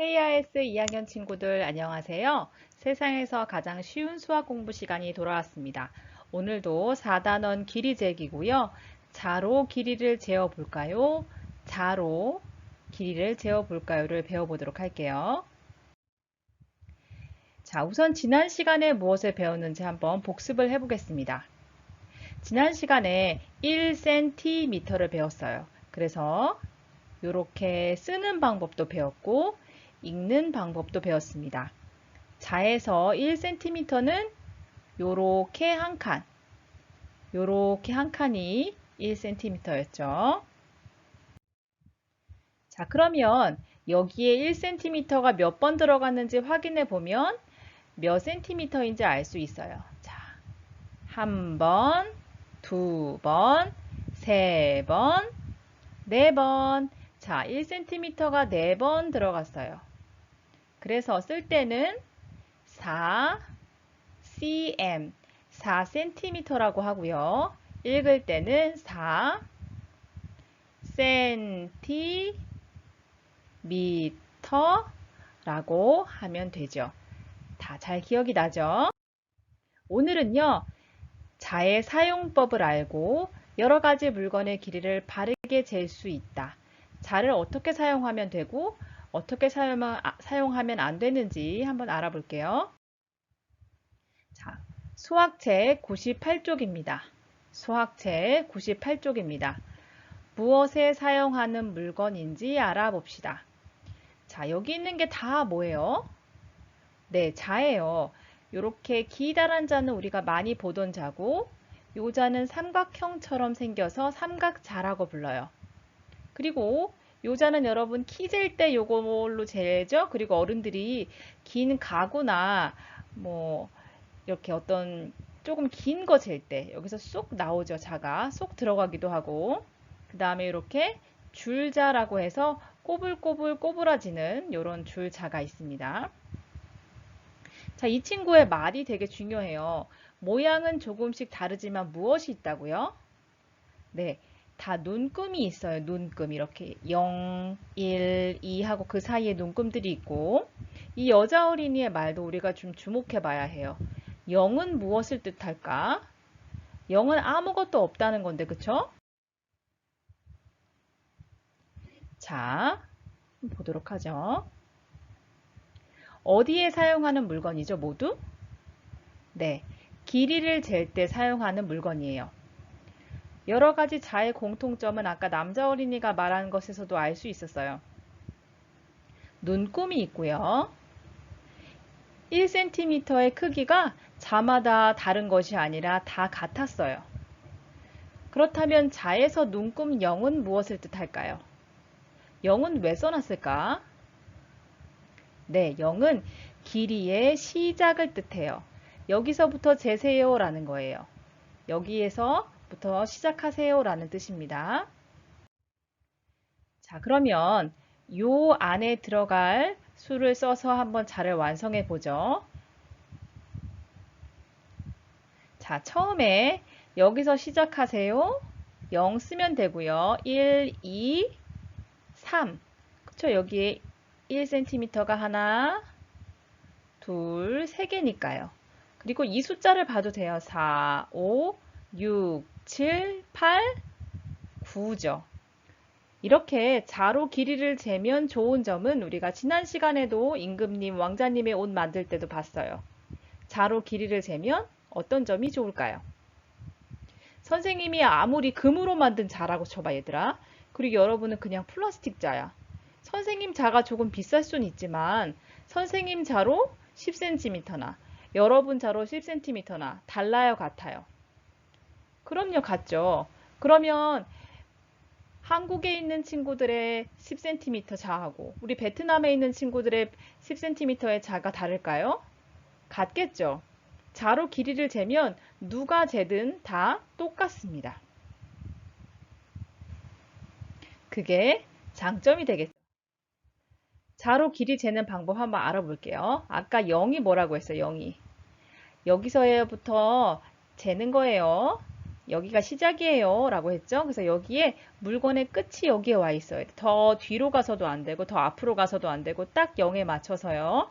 KIS 2학년 친구들 안녕하세요. 세상에서 가장 쉬운 수학 공부 시간이 돌아왔습니다. 오늘도 4단원 길이 재기고요. 자로 길이를 재어 볼까요? 자로 길이를 재어 볼까요를 배워보도록 할게요. 자, 우선 지난 시간에 무엇을 배웠는지 한번 복습을 해보겠습니다. 지난 시간에 1cm를 배웠어요. 그래서 이렇게 쓰는 방법도 배웠고 읽는 방법도 배웠습니다. 자에서 1cm는 요렇게 한 칸, 요렇게 한 칸이 1cm였죠. 자, 그러면 여기에 1cm가 몇 번 들어갔는지 확인해 보면 몇 cm인지 알 수 있어요. 자, 한 번, 두 번, 세 번, 네 번. 자, 1cm가 4번 들어갔어요. 그래서 쓸 때는 4cm, 4cm라고 하고요. 읽을 때는 4cm라고 하면 되죠. 다 잘 기억이 나죠? 오늘은요. 자의 사용법을 알고 여러 가지 물건의 길이를 바르게 잴 수 있다. 자를 어떻게 사용하면 되고 어떻게 사용하면 안 되는지 한번 알아볼게요. 자, 수학책 98쪽입니다. 수학책 98쪽입니다. 무엇에 사용하는 물건인지 알아봅시다. 자, 여기 있는 게 다 뭐예요? 네, 자예요. 이렇게 기다란 자는 우리가 많이 보던 자고 요 자는 삼각형처럼 생겨서 삼각자라고 불러요. 그리고 요자는 여러분 키 잴 때 요걸로 재죠. 그리고 어른들이 긴 가구나 뭐 이렇게 어떤 조금 긴 거 잴 때 여기서 쏙 나오죠. 자가 쏙 들어가기도 하고 그 다음에 이렇게 줄자라고 해서 꼬불꼬불 꼬부라지는 이런 줄자가 있습니다. 자, 이 친구의 말이 되게 중요해요. 모양은 조금씩 다르지만 무엇이 있다고요? 네, 다 눈금이 있어요. 눈금 이렇게 0, 1, 2 하고 그 사이에 눈금들이 있고 이 여자 어린이의 말도 우리가 좀 주목해 봐야 해요. 0은 무엇을 뜻할까? 0은 아무것도 없다는 건데 그쵸? 자, 보도록 하죠. 어디에 사용하는 물건이죠, 모두? 네, 길이를 잴 때 사용하는 물건이에요. 여러 가지 자의 공통점은 아까 남자 어린이가 말한 것에서도 알 수 있었어요. 눈금이 있고요. 1cm의 크기가 자마다 다른 것이 아니라 다 같았어요. 그렇다면 자에서 눈금 0은 무엇을 뜻할까요? 0은 왜 써놨을까? 네, 0은 길이의 시작을 뜻해요. 여기서부터 재세요 라는 거예요. 여기에서 부터 시작하세요 라는 뜻입니다. 자 그러면 요 안에 들어갈 수를 써서 한번 자를 완성해 보죠. 자 처음에 여기서 시작하세요. 0 쓰면 되고요. 1, 2, 3 그쵸 여기에 1cm가 하나 둘, 세 개니까요. 그리고 이 숫자를 봐도 돼요. 4, 5, 6, 7, 8, 9죠. 이렇게 자로 길이를 재면 좋은 점은 우리가 지난 시간에도 임금님, 왕자님의 옷 만들 때도 봤어요. 자로 길이를 재면 어떤 점이 좋을까요? 선생님이 아무리 금으로 만든 자라고 쳐봐 얘들아. 그리고 여러분은 그냥 플라스틱 자야. 선생님 자가 조금 비쌀 수는 있지만 선생님 자로 10cm나 여러분 자로 10cm나 달라요 같아요. 그럼요, 같죠. 그러면 한국에 있는 친구들의 10cm 자하고 우리 베트남에 있는 친구들의 10cm의 자가 다를까요? 같겠죠. 자로 길이를 재면 누가 재든 다 똑같습니다. 그게 장점이 되겠죠. 자로 길이 재는 방법 한번 알아볼게요. 아까 0이 뭐라고 했어요? 0이. 여기서부터 재는 거예요. 여기가 시작이에요 라고 했죠. 그래서 여기에 물건의 끝이 여기에 와 있어요. 더 뒤로 가서도 안 되고 더 앞으로 가서도 안 되고 딱 0에 맞춰서요.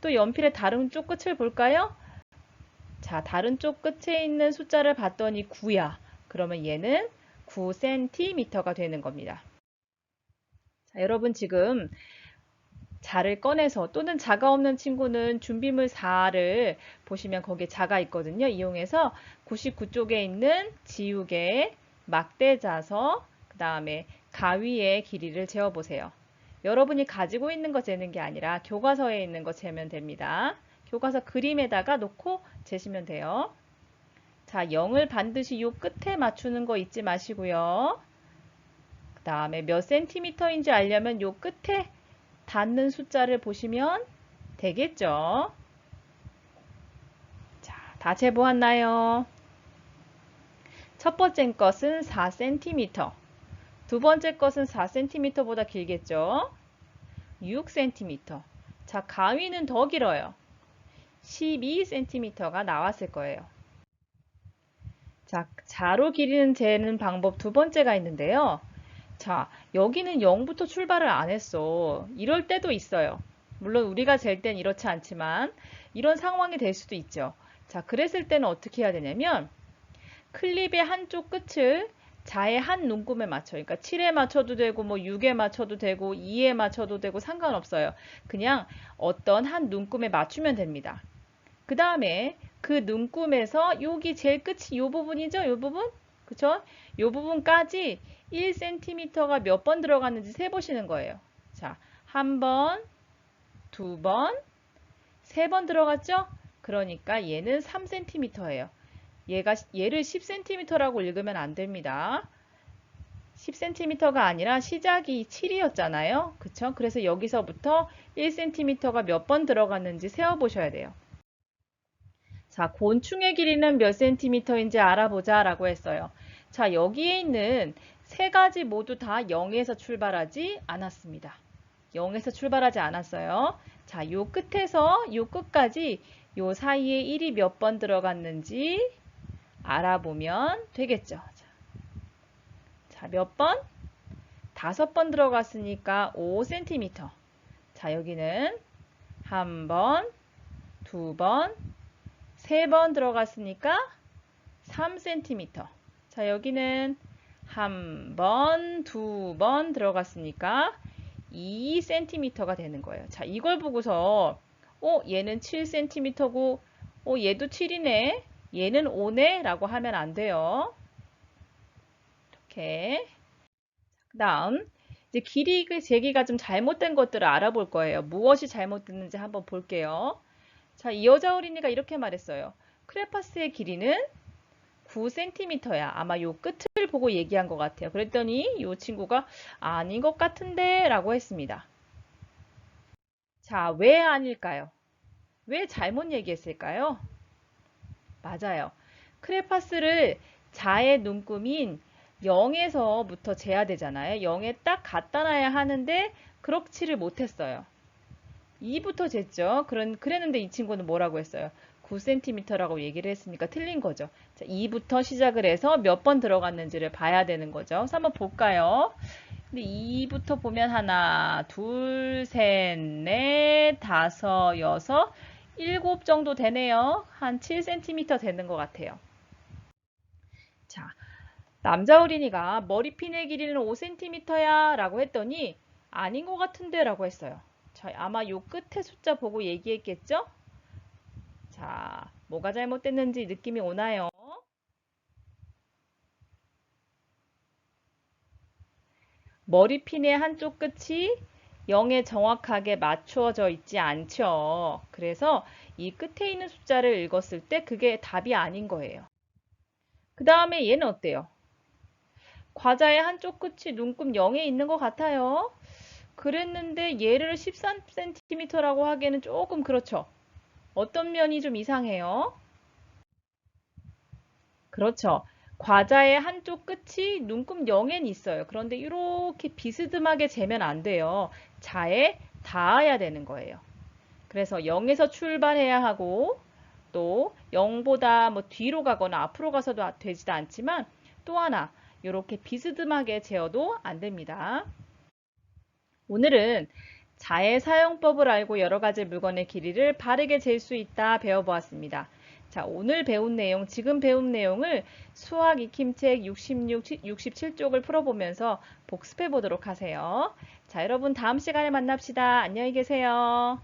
또 연필의 다른 쪽 끝을 볼까요? 자, 다른 쪽 끝에 있는 숫자를 봤더니 9야. 그러면 얘는 9cm가 되는 겁니다. 자, 여러분 지금 자를 꺼내서 또는 자가 없는 친구는 준비물 4를 보시면 거기에 자가 있거든요. 이용해서 99쪽에 있는 지우개, 막대자서, 그 다음에 가위의 길이를 재어보세요. 여러분이 가지고 있는 거 재는 게 아니라 교과서에 있는 거 재면 됩니다. 교과서 그림에다가 놓고 재시면 돼요. 자, 0을 반드시 요 끝에 맞추는 거 잊지 마시고요. 그 다음에 몇 센티미터인지 알려면 요 끝에 닿는 숫자를 보시면 되겠죠. 자, 다 재보았나요? 첫 번째 것은 4cm. 두 번째 것은 4cm보다 길겠죠? 6cm. 자, 가위는 더 길어요. 12cm가 나왔을 거예요. 자, 자로 길이는 재는 방법 두 번째가 있는데요. 자, 여기는 0부터 출발을 안 했어. 이럴 때도 있어요. 물론 우리가 잴 땐 이렇지 않지만 이런 상황이 될 수도 있죠. 자, 그랬을 때는 어떻게 해야 되냐면 클립의 한쪽 끝을 자의 한 눈금에 맞춰. 그러니까 7에 맞춰도 되고 뭐 6에 맞춰도 되고 2에 맞춰도 되고 상관없어요. 그냥 어떤 한 눈금에 맞추면 됩니다. 그 다음에 그 눈금에서 여기 제일 끝이 이 부분이죠? 이 부분? 그쵸? 이 부분까지 1cm가 몇 번 들어갔는지 세보시는 거예요. 자, 한 번, 두 번, 세 번 들어갔죠? 그러니까 얘는 3cm예요. 얘가 얘를 10cm라고 읽으면 안 됩니다. 10cm가 아니라 시작이 7이었잖아요. 그쵸? 그래서 여기서부터 1cm가 몇 번 들어갔는지 세어 보셔야 돼요. 자, 곤충의 길이는 몇 cm인지 알아보자 라고 했어요. 자, 여기에 있는 세 가지 모두 다 0에서 출발하지 않았습니다. 0에서 출발하지 않았어요. 자, 요 끝에서 요 끝까지 요 사이에 1이 몇 번 들어갔는지 알아보면 되겠죠. 자, 몇 번? 다섯 번 들어갔으니까 5cm. 자, 여기는 한 번, 두 번, 세 번 들어갔으니까 3cm. 자, 여기는 한 번, 두 번 들어갔으니까 2cm가 되는 거예요. 자, 이걸 보고서 어, 얘는 7cm고 어, 얘도 7이네. 얘는 5네 라고 하면 안 돼요. 이렇게 그 다음 이제 길이 그 재기가 좀 잘못된 것들을 알아볼 거예요. 무엇이 잘못됐는지 한번 볼게요. 자, 이 여자 어린이가 이렇게 말했어요. 크레파스의 길이는 9cm야. 아마 요 끝을 보고 얘기한 것 같아요. 그랬더니 이 친구가 아닌 것 같은데 라고 했습니다. 자, 왜 아닐까요? 왜 잘못 얘기했을까요? 맞아요. 크레파스를 자의 눈금인 0에서부터 재야 되잖아요. 0에 딱 갖다 놔야 하는데 그렇지를 못했어요. 2부터 쟀죠. 그런, 그랬는데 이 친구는 뭐라고 했어요? 9cm라고 얘기를 했으니까 틀린 거죠. 자, 2부터 시작을 해서 몇 번 들어갔는지를 봐야 되는 거죠. 그래서 한번 볼까요? 근데 2부터 보면 하나, 둘, 셋, 넷, 다섯, 여섯, 7 정도 되네요. 한 7cm 되는 것 같아요. 자, 남자 어린이가 머리핀의 길이는 5cm야 라고 했더니 아닌 것 같은데 라고 했어요. 자, 아마 요 끝에 숫자 보고 얘기했겠죠? 자, 뭐가 잘못됐는지 느낌이 오나요? 머리핀의 한쪽 끝이 0에 정확하게 맞추어져 있지 않죠. 그래서 이 끝에 있는 숫자를 읽었을 때 그게 답이 아닌 거예요. 그 다음에 얘는 어때요? 과자의 한쪽 끝이 눈금 0에 있는 것 같아요. 그랬는데 얘를 13cm라고 하기에는 조금 그렇죠. 어떤 면이 좀 이상해요? 그렇죠. 과자의 한쪽 끝이 눈금 0엔 있어요. 그런데 이렇게 비스듬하게 재면 안 돼요. 자에 닿아야 되는 거예요. 그래서 0에서 출발해야 하고 또 0보다 뭐 뒤로 가거나 앞으로 가서도 아- 되지도 않지만 또 하나 이렇게 비스듬하게 재어도 안 됩니다. 오늘은 자의 사용법을 알고 여러 가지 물건의 길이를 바르게 잴 수 있다 배워보았습니다. 자, 오늘 배운 내용, 지금 배운 내용을 수학 익힘책 66, 67쪽을 풀어보면서 복습해 보도록 하세요. 자, 여러분 다음 시간에 만납시다. 안녕히 계세요.